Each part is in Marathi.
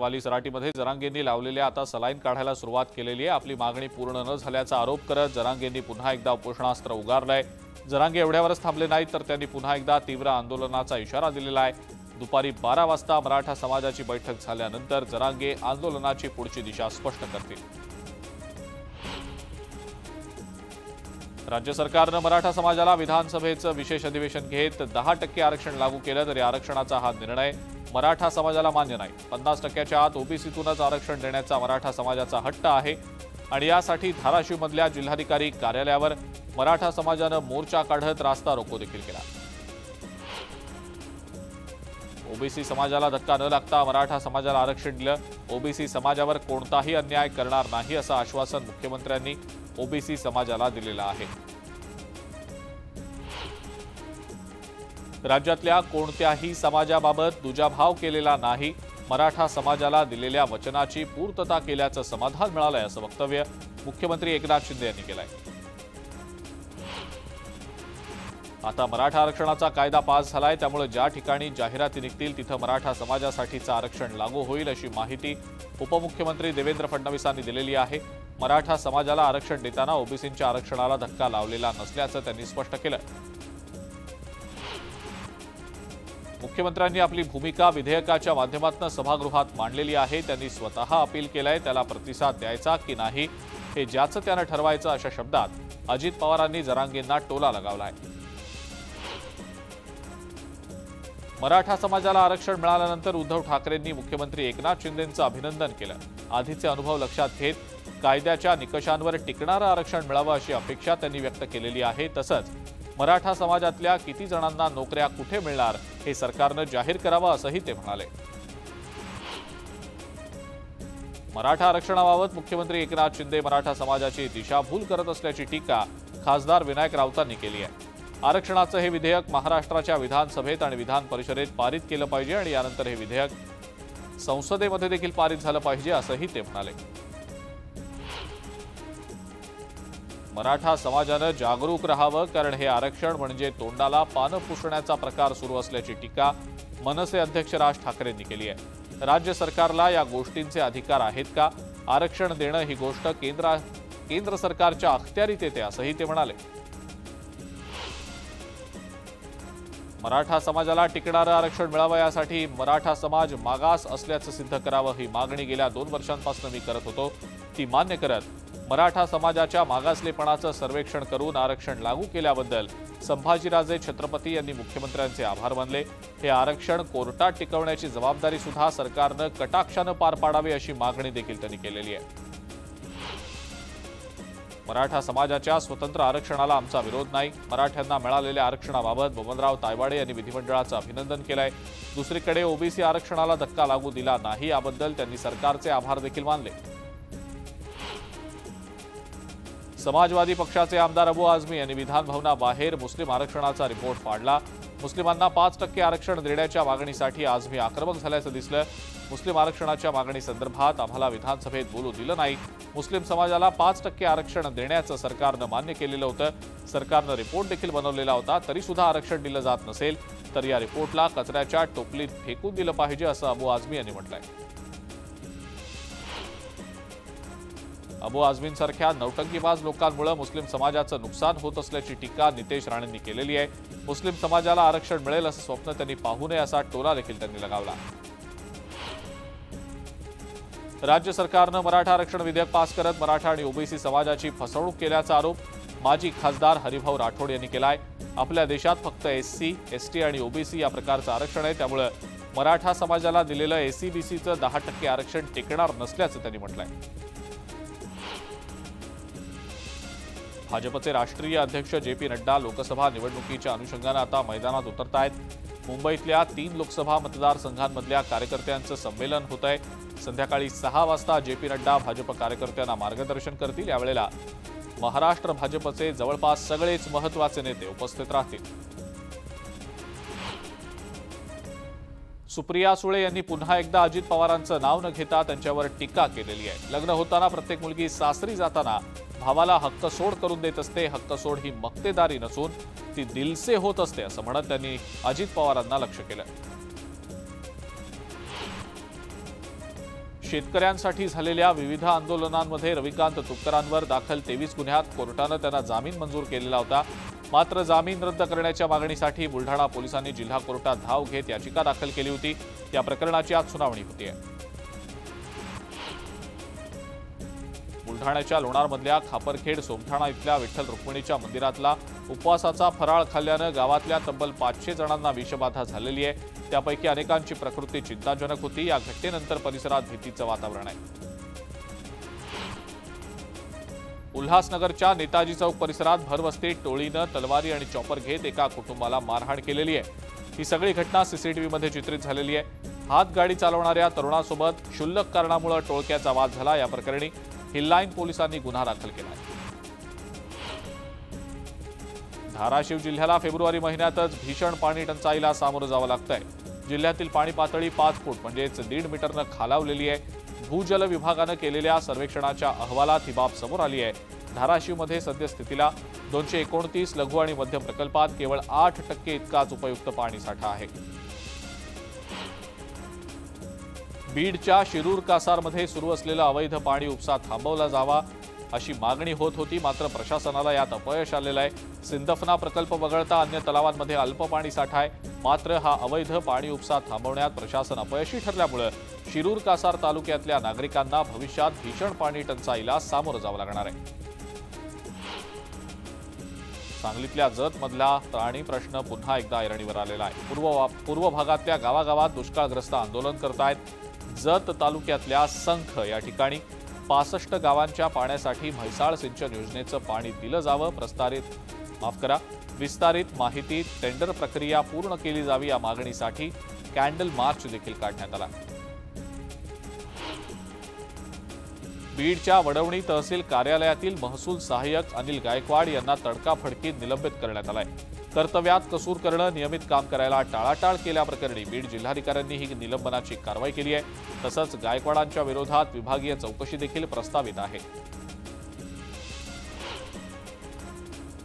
कोतवाली सराटीमध्ये जरांगेंनी लावलेल्या आता सलाईन काढायला सुरुवात केलेली आहे. आपली मागणी पूर्ण न झाल्याचा आरोप करत जरांगेंनी पुन्हा एकदा उपोषणास्त्र उगारलंय. जरांगे एवढ्यावरच थांबले नाहीत तर त्यांनी पुन्हा एकदा तीव्र आंदोलनाचा इशारा दिलेला आहे. दुपारी बारा वाजता मराठा समाजाची बैठक झाल्यानंतर जरांगे आंदोलनाची पुढची दिशा स्पष्ट करतील. राज्य सरकारनं मराठा समाजाला विधानसभेचं विशेष अधिवेशन घेत दहा टक्के आरक्षण लागू केलं तरी आरक्षणाचा हा निर्णय मराठा समाजाला मान्य नाही. पन्नास टक्क्याच्या आत ओबीसीतूनच आरक्षण देण्याचा मराठा समाजाचा हट्ट आहे आणि यासाठी धाराशिवमधल्या जिल्हाधिकारी कार्यालयावर मराठा समाजानं मोर्चा काढत रास्ता रोको देखील केला. ओबीसी समाजाला धक्का न लागता मराठा समाजाला आरक्षण दिलं. ओबीसी समाजावर कोणताही अन्याय करणार नाही असं आश्वासन मुख्यमंत्र्यांनी ओबीसी समाजाला दिलेलं आहे. राज्यातल्या कोणत्याही समाजाबाबत दुजाभाव केलेला नाही. मराठा समाजाला दिलेल्या वचनाची पूर्तता केल्याचं समाधान मिळालंय असं वक्तव्य मुख्यमंत्री एकनाथ शिंदे यांनी केलंय. आता मराठा आरक्षणाचा कायदा पास झालाय त्यामुळे ज्या ठिकाणी जाहिराती निघतील तिथं मराठा समाजासाठीचं आरक्षण लागू होईल अशी माहिती उपमुख्यमंत्री देवेंद्र फडणवीसांनी दिलेली आहे. मराठा समाजाला आरक्षण देताना ओबीसींच्या आरक्षणाला धक्का लावलेला नसल्याचं त्यांनी स्पष्ट केलं. मुख्यमंत्र्यांनी आपली भूमिका विधेयकाच्या माध्यमातून सभागृहात मांडलेली आहे. त्यांनी स्वतः अपील केलंय त्याला प्रतिसाद द्यायचा की नाही हे ज्याचं त्यानं ठरवायचं अशा शब्दात अजित पवारांनी जरांगेंना टोला लगावला आहे मराठा समाजाला आरक्षण मिळाल्यानंतर उद्धव ठाकरेंनी मुख्यमंत्री एकनाथ शिंदेंचं अभिनंदन केलं. आधीचे अनुभव लक्षात घेत कायद्याच्या निकषांवर टिकणारं आरक्षण मिळावं अशी अपेक्षा त्यांनी व्यक्त केलेली आहे. तसंच मराठा समाजातल्या किती जणांना नोकऱ्या कुठे मिळणार हे सरकारनं जाहीर करावं असंही ते म्हणाले. मराठा आरक्षणाबाबत मुख्यमंत्री एकनाथ शिंदे मराठा समाजाची दिशाभूल करत असल्याची टीका खासदार विनायक राऊतांनी केली आहे. आरक्षणाचं हे विधेयक महाराष्ट्राच्या विधानसभेत आणि विधान परिषदेत पारित केलं पाहिजे आणि यानंतर हे विधेयक संसदेमध्ये देखील पारित झालं पाहिजे असंही ते म्हणाले. मराठा समाजानं जागरूक राहावं कारण हे आरक्षण म्हणजे तोंडाला पानं पुसण्याचा प्रकार सुरू असल्याची टीका मनसे अध्यक्ष राज ठाकरेंनी केली आहे. राज्य सरकारला या गोष्टींचे अधिकार आहेत का? आरक्षण देणं ही गोष्ट केंद्र केंद्र सरकारच्या अखत्यारीत येते असंही ते म्हणाले. मराठा समाजाला टिकणारं आरक्षण मिळावं यासाठी मराठा समाज मागास असल्याचं सिद्ध करावं ही मागणी गेल्या दोन वर्षांपासून मी करत होतो. ती मान्य करत मराठा समाजाच्या मागासलेपणाचं सर्वेक्षण करून आरक्षण लागू केल्याबद्दल संभाजीराजे छत्रपती यांनी मुख्यमंत्र्यांचे आभार मानले. हे आरक्षण कोर्टात टिकवण्याची जबाबदारी सुद्धा सरकारनं कटाक्षानं पार पाडावी अशी मागणी देखील त्यांनी केलेली आहे. मराठा समाजाच्या स्वतंत्र आरक्षणाला आमचा विरोध नाही. मराठ्यांना मिळालेल्या आरक्षणाबाबत बबनराव तायवाडे यांनी विधिमंडळाचं अभिनंदन केलंय. दुसरीकडे ओबीसी आरक्षणाला धक्का लागू दिला नाही याबद्दल त्यांनी सरकारचे आभार देखील मानले. समाजवादी पक्षाचे आमदार अबू आझमी यांनी विधानभवनाबाहेर मुस्लिम आरक्षणाचा रिपोर्ट फाडला मुस्लिमांना पाच टक्के आरक्षण देण्याच्या मागणीसाठी आज मी आक्रमक झाल्याचं दिसलं मुस्लिम आरक्षणाच्या मागणीसंदर्भात आम्हाला विधानसभेत बोलू दिलं नाही. मुस्लिम समाजाला पाच टक्के आरक्षण देण्याचं सरकारनं मान्य केलेलं होतं. सरकारनं रिपोर्ट देखील बनवलेला होता तरीसुद्धा आरक्षण दिलं जात नसेल तर या रिपोर्टला कचऱ्याच्या टोपलीत फेकून दिलं पाहिजे असं अबू आझमी यांनी म्हटलंय. अबू आझमींसारख्या नौटंकीबाज लोकांमुळे मुस्लिम समाजाचं नुकसान होत असल्याची टीका नितेश राणेंनी केलेली आहे. मुस्लिम समाजाला आरक्षण मिळेल असं स्वप्न त्यांनी पाहू नये असा टोला देखील त्यांनी लगावला. राज्य सरकारनं मराठा आरक्षण विधेयक पास करत मराठा आणि ओबीसी समाजाची फसवणूक केल्याचा आरोप माजी खासदार हरिभाऊ राठोड यांनी केलाय. आपल्या देशात फक्त एससी एसटी आणि ओबीसी या प्रकारचं आरक्षण आहे. त्यामुळे मराठा समाजाला दिलेलं एसीबीसीचं दहा टक्के आरक्षण टिकणार नसल्याचं त्यांनी म्हटलंय. भाजपचे राष्ट्रीय अध्यक्ष जे पी नड्डा लोकसभा निवडणुकीच्या अनुषंगानं आता मैदानात उतरत आहेत मुंबईतल्या तीन लोकसभा मतदारसंघांमधल्या कार्यकर्त्यांचं संमेलन होत आहे संध्याकाळी सहा वाजता जे पी नड्डा भाजप कार्यकर्त्यांना मार्गदर्शन करतील यावेळेला. महाराष्ट्र भाजपचे जवळपास सगळेच महत्त्वाचे नेते उपस्थित राहतील. सुप्रिया सुळे यांनी पुन्हा एकदा अजित पवारांचं नाव न घेता त्यांच्यावर टीका केलेली आहे. लग्न होताना प्रत्येक मुलगी सासरी जाताना भावाला हक्क सोड करून देत असते. हक्क सोड ही मक्तेदारी नसून ती दिलसे होत असते असं म्हणत त्यांनी अजित पवारांना लक्ष केलं. शेतकऱ्यांसाठी झालेल्या विविध आंदोलनांमध्ये रविकांत तुपकरांवर दाखल तेवीस गुन्ह्यात कोर्टानं त्यांना जामीन मंजूर केलेला होता. मात्र जामीन रद्द करण्याच्या मागणीसाठी बुलढाणा पोलिसांनी जिल्हा कोर्टात धाव घेत याचिका दाखल केली होती. या प्रकरणाची आज सुनावणी होतीये बुलढाण्याच्या लोणारमधल्या खापरखेड सोमठाणा इथल्या विठ्ठल रुक्मिणीच्या मंदिरातला उपवासाचा फराळ खाल्ल्यानं गावातल्या तब्बल पाचशे जणांना विषबाधा झालेली आहे. त्यापैकी अनेकांची प्रकृती चिंताजनक होती. या घटनेनंतर परिसरात भीतीचं वातावरण आहे. उल्हासनगरच्या नेताजी चौक परिसरात भरवस्तीत टोळीनं तलवारी आणि चॉपर घेत एका कुटुंबाला मारहाण केलेली आहे. ही सगळी घटना सीसीटीव्हीमध्ये चित्रित झालेली आहे. हातगाडी चालवणाऱ्या तरुणासोबत क्षुल्लक कारणामुळे टोळक्याचा वाद झाला या प्रकरणी हिल्लाईन पोलिसांनी गुन्हा दाखल केला धाराशिव जिल्ह्याला फेब्रुवारी महिन्यातच भीषण पाणी टंचाईला सामोरं जावं लागतंय. जिल्ह्यातील पाणी पातळी पाच फूट म्हणजेच दीड मीटरनं खालावलेली आहे. भूजल विभागानं केलेल्या सर्वेक्षणाच्या अहवालात ही बाब समोर आली आहे. धाराशिवमध्ये सद्यस्थितीला दोनशे एकोणतीस लघु आणि मध्यम प्रकल्पात केवळ आठ टक्के इतकाच उपयुक्त पाणीसाठा आहे. बीडच्या शिरूर कासारमध्ये सुरू असलेला अवैध पाणी उपसा थांबवला जावा. अशी मागणी होत होती. मात्र प्रशासनाला यात अपयश आलेलं आहे. सिंदफना प्रकल्प वगळता अन्य तलावांमध्ये अल्प पाणी साठा आहे. मात्र हा अवैध पाणी उपसा थांबवण्यात प्रशासन अपयशी ठरल्यामुळं शिरूर कासार तालुक्यातल्या नागरिकांना भविष्यात भीषण पाणी टंचाईला सामोरं जावं लागणार आहे. सांगलीतल्या जतमधला प्राणी प्रश्न पुन्हा एकदा ऐरणीवर आलेला आहे. पूर्व पूर्व भागातल्या गावागावात दुष्काळग्रस्त आंदोलन करतायत जत तालुक्यातल्या संख या ठिकाणी. पासष्ट गावांच्या पाण्यासाठी म्हैसाळ सिंचन योजनेचं पाणी दिलं जावं प्रस्तावित माफ करा विस्तारित माहिती टेंडर प्रक्रिया पूर्ण केली जावी या मागणीसाठी कॅन्डल मार्च देखील काढण्यात आला. बीडच्या वडवणी तहसील कार्यालयातील महसूल सहाय्यक अनिल गायकवाड यांना तडकाफडकीत निलंबित करण्यात आलाय. कर्तव्यात कसूर करणं नियमित काम करायला टाळाटाळ केल्याप्रकरणी बीड जिल्हाधिकाऱ्यांनी ही निलंबनाची कारवाई केली आहे. तसंच गायकवाडांच्या विरोधात विभागीय चौकशी देखील प्रस्तावित आहे.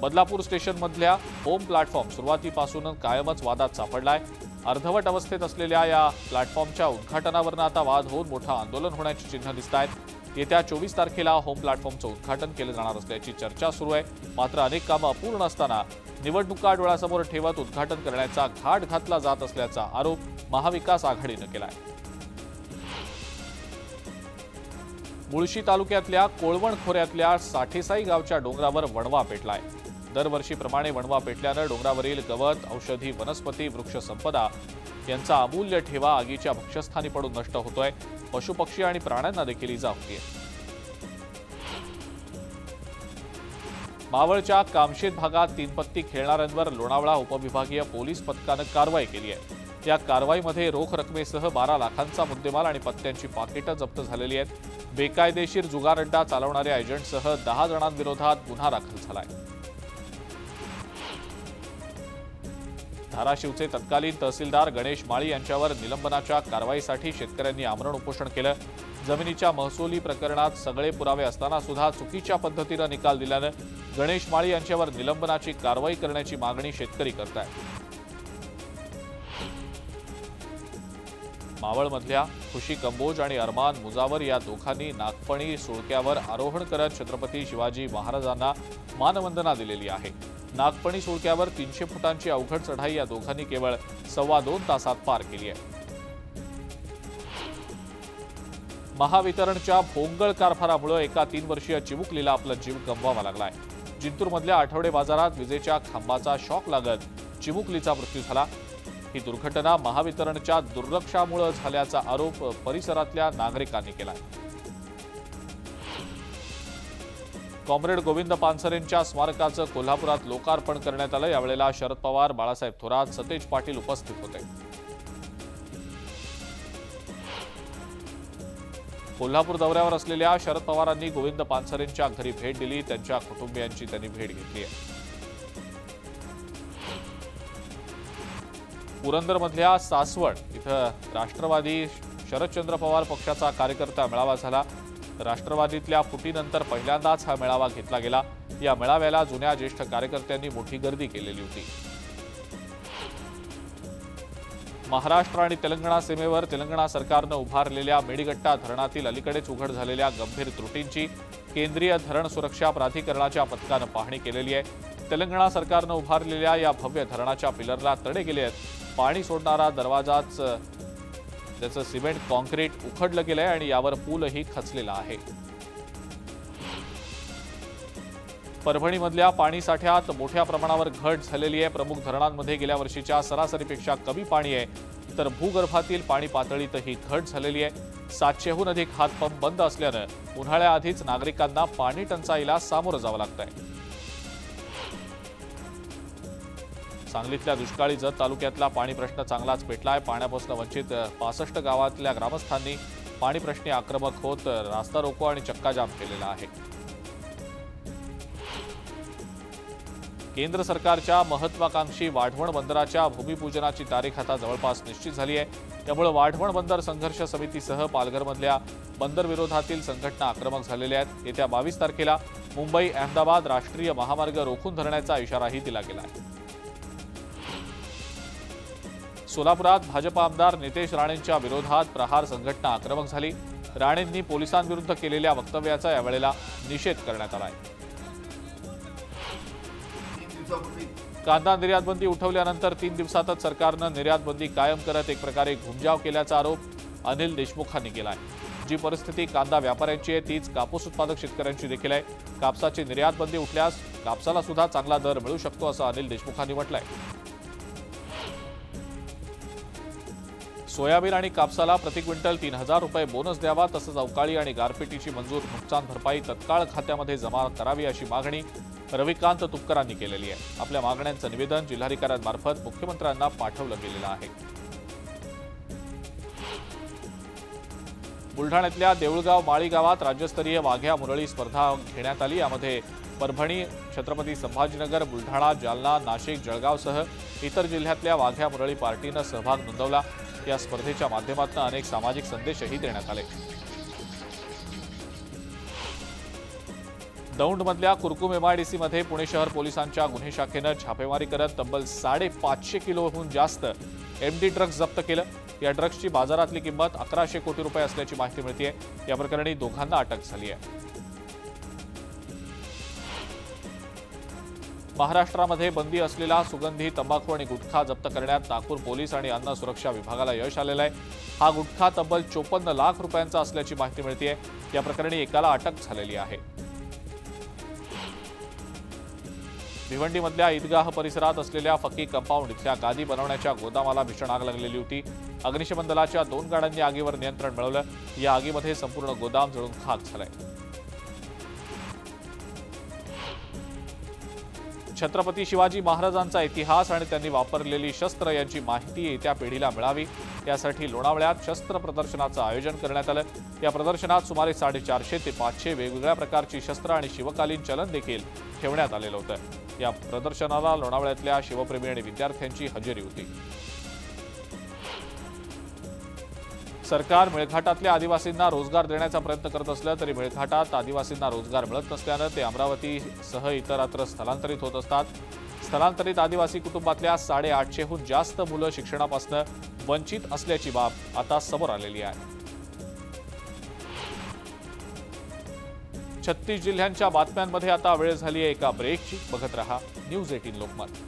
बदलापूर स्टेशनमधल्या होम प्लॅटफॉर्म सुरुवातीपासून कायमच वादात सापडलाय. अर्धवट अवस्थेत असलेल्या या प्लॅटफॉर्मच्या उद्घाटनावरनं आता वाद होऊन मोठं आंदोलन होण्याची चिन्ह दिसत आहेत. येत्या चोवीस तारखेला होम प्लॅटफॉर्मचं उद्घाटन केलं जाणार असल्याची चर्चा सुरू आहे. मात्र अनेक कामं अपूर्ण असताना निवडणुका डोळ्यासमोर ठेवत उद्घाटन करण्याचा घाट घातला जात असल्याचा आरोप महाविकास आघाडीनं केला आहे मुळशी तालुक्यातल्या कोळवण खोऱ्यातल्या साठेसाई गावच्या डोंगरावर वणवा पेटलाय. दरवर्षीप्रमाणे वणवा पेटल्यानं डोंगरावरील गवत औषधी वनस्पती वृक्षसंपदा यांचा अमूल्य ठेवा आगीच्या भक्षस्थानी पडून नष्ट होतोय. पशुपक्षी आणि प्राण्यांना देखील इजा होतीये. मावळच्या कामशेत भागात तीनपत्ती खेळणाऱ्यांवर लोणावळा उपविभागीय पोलीस पथकानं कारवाई केली आहे. या कारवाईमध्ये रोख रकमेसह बारा लाखांचा मुद्देमाल आणि पत्त्यांची पाकिटं जप्त झालेली आहेत. बेकायदेशीर जुगार अड्डा चालवणाऱ्या एजंटसह दहा जणांविरोधात गुन्हा दाखल झाला आहे धाराशिवचे तत्कालीन तहसीलदार गणेश माळी यांच्यावर निलंबनाच्या कारवाईसाठी शेतकऱ्यांनी आमरण उपोषण केलं. जमिनीच्या महसुली प्रकरणात सगळे पुरावे असताना सुद्धा चुकीच्या पद्धतीनं निकाल दिल्यानं गणेश माळी यांच्यावर निलंबनाची कारवाई करण्याची मागणी शेतकरी करत आहे मावळमधल्या खुशी कंबोज आणि अरमान मुजावर या दोघांनी नागपणी सुळक्यावर आरोहण करत छत्रपती शिवाजी महाराजांना मानवंदना दिलेली आहे. नागपणी सुळक्यावर तीनशे फुटांची अवघड चढाई या दोघांनी केवळ सव्वा दोन तासात पार केली आहे. महावितरणच्या भोंगळ कारभारामुळे एका तीन वर्षीय चिमुकलीला आपला जीव गमवावा लागलाय. जिंतूरमधल्या आठवडे बाजारात विजेच्या खांबाचा शॉक लागत चिमुकलीचा मृत्यू झाला. ही दुर्घटना महावितरणच्या दुर्लक्षामुळे झाल्याचा आरोप परिसरातल्या नागरिकांनी केलाय. कॉम्रेड गोविंद पानसरेंच्या स्मारकाचं कोल्हापुरात लोकार्पण करण्यात आलं. यावेळेला शरद पवार बाळासाहेब थोरात सतेज पाटील उपस्थित होते. कोल्हापूर दौऱ्यावर असलेल्या शरद पवारांनी गोविंद पानसरेंच्या घरी भेट दिली. त्यांच्या कुटुंबियांची त्यांनी भेट घेतली आहे. पुरंदरमधल्या सासवड इथं राष्ट्रवादी शरदचंद्र पवार पक्षाचा कार्यकर्ता मेळावा झाला. राष्ट्रवादीतल्या फुटीनंतर पहिल्यांदाच हा मेळावा घेतला गेला. या मेळाव्याला जुन्या ज्येष्ठ कार्यकर्त्यांनी मोठी गर्दी केलेली होती. महाराष्ट्र आणि तेलंगणा सीमेवर तेलंगणा सरकारनं उभारलेल्या मेडिगट्टा धरणातील अलीकडेच उघड झालेल्या गंभीर त्रुटींची केंद्रीय धरण सुरक्षा प्राधिकरणाच्या पथकानं पाहणी केलेली आहे. तेलंगणा सरकारनं उभारलेल्या या भव्य धरणाच्या पिलरला तडे गेले आहेत. पाणी सोडणारा दरवाजाच त्याचं सिमेंट कॉन्क्रीट उखडलं आहे आणि यावर पूलही खचलेला आहे. परभणीमधल्या पाणीसाठ्यात मोठ्या प्रमाणावर घट झालेली आहे. प्रमुख धरणांमध्ये गेल्या वर्षीच्या सरासरीपेक्षा कमी पाणी आहे. तर भूगर्भातील पाणी पातळीतही घट झालेली आहे. सातशेहून अधिक हातपंप बंद असल्यानं उन्हाळ्याआधीच नागरिकांना पाणी टंचाईला सामोरं जावं लागतंय. सांगलीतल्या दुष्काळी जत तालुक्यातला पाणी प्रश्न चांगलाच पेटलाय. पाण्यापासून वंचित पासष्ट गावातल्या ग्रामस्थांनी पाणी प्रश्नी आक्रमक होत रास्ता रोको आणि चक्काजाम केलेला आहे. केंद्र सरकारच्या महत्वाकांक्षी वाढवण बंदराच्या भूमिपूजनाची तारीख आता जवळपास निश्चित झाली आहे. त्यामुळे वाढवण बंदर संघर्ष समितीसह पालघरमधल्या बंदरविरोधातील संघटना आक्रमक झालेल्या आहेत. येत्या बावीस तारखेला मुंबई अहमदाबाद राष्ट्रीय महामार्ग रोखून धरण्याचा इशाराही दिला गेला आहे. सोलापुरात भाजप आमदार नितेश राणेंच्या विरोधात प्रहार संघटना आक्रमक झाली. राणेंनी पोलिसांविरुद्ध केलेल्या वक्तव्याचा यावेळेला निषेध करण्यात आला आहे. कांदा निर्यात बंदी उठवल्यानंतर तीन दिवसातच सरकारनं निर्यात बंदी कायम करत एक प्रकारे घुमजाव केल्याचा आरोप अनिल देशमुखांनी केला आहे जी परिस्थिती कांदा व्यापाऱ्यांची आहे तीच कापूस उत्पादक शेतकऱ्यांची देखील आहे. कापसाची निर्यात बंदी उठल्यास कापसाला सुद्धा चांगला दर मिळू शकतो असं अनिल देशमुखांनी म्हटलं आहे सोयाबीन आणि कापसाला प्रति क्विंटल तीन हजार रुपये बोनस द्यावा तसंच अवकाळी आणि गारपिटीची मंजूर नुकसान भरपाई तत्काळ खात्यामध्ये जमा करावी अशी मागणी रविकांत तुपकरांनी केलेली आहे. आपल्या मागण्यांचं निवेदन जिल्हाधिकाऱ्यांमार्फत मुख्यमंत्र्यांना पाठवलं गेलेलं आहे. बुलढाण्यातल्या देऊळगाव माळी गावात राज्यस्तरीय वाघ्या मुरळी स्पर्धा घेण्यात आली. यामध्ये परभणी छत्रपती संभाजीनगर बुलढाणा जालना नाशिक जळगावसह इतर जिल्ह्यातल्या वाघ्या मुरळी पार्टीनं सहभाग नोंदवला. या स्पर्धेच्या माध्यमातून अनेक सामाजिक संदेशही देण्यात आले. दौंडमधल्या कुरकुम एमआयडीसीमध्ये पुणे शहर पोलिसांच्या गुन्हे शाखेनं छापेमारी करत तब्बल साडेपाचशे किलोहून जास्त एमडी ड्रग्ज जप्त केलं. या ड्रग्जची बाजारातली किंमत अकराशे कोटी रुपये असल्याची माहिती मिळते या प्रकरणी दोघांना अटक झाली आहे महाराष्ट्रामध्ये बंदी असलेला सुगंधी तंबाखू आणि गुटखा जप्त करण्यात नागपूर पोलीस आणि अन्न सुरक्षा विभागाला यश आलेलं आहे. हा गुटखा तब्बल चोपन्न लाख रुपयांचा असल्याची माहिती मिळते या प्रकरणी एकाला अटक झालेली आहे. भिवंडीमधल्या ईदगाह परिसरात असलेल्या फकी कंपाऊंड इथल्या गादी बनवण्याच्या गोदामाला भीषण आग लागलेली होती. अग्निशमन दलाच्या दोन गाड्यांनी आगीवर नियंत्रण मिळवलं. या आगीमध्ये संपूर्ण गोदाम जळून खाक झालंय. छत्रपती शिवाजी महाराजांचा इतिहास आणि त्यांनी वापरलेली शस्त्र यांची माहिती येत्या पिढीला मिळावी. यासाठी लोणावळ्यात शस्त्र प्रदर्शनाचं आयोजन करण्यात आलं. या प्रदर्शनात सुमारे साडेचारशे ते पाचशे वेगवेगळ्या प्रकारची शस्त्र आणि शिवकालीन चलन देखील ठेवण्यात आलेलं होतं. या प्रदर्शनाला लोणावळ्यातल्या शिवप्रेमी आणि विद्यार्थ्यांची हजेरी होती. सरकार मेळघाटातल्या आदिवासींना रोजगार देण्याचा प्रयत्न करत असलं तरी मेळघाटात आदिवासींना रोजगार मिळत नसल्यानं ते अमरावतीसह इतरत्र स्थलांतरित होत असतात. स्थलांतरित आदिवासी कुटुंबातल्या साडेआठशेहून जास्त मुलं शिक्षणापासून वंचित असल्याची बाब आता समोर आलेली आहे. छत्तीस जिल्ह्यांच्या बातम्यांमध्ये आता वेळ झाली आहे एका ब्रेकची बघत रहा न्यूज एटीन लोकमत.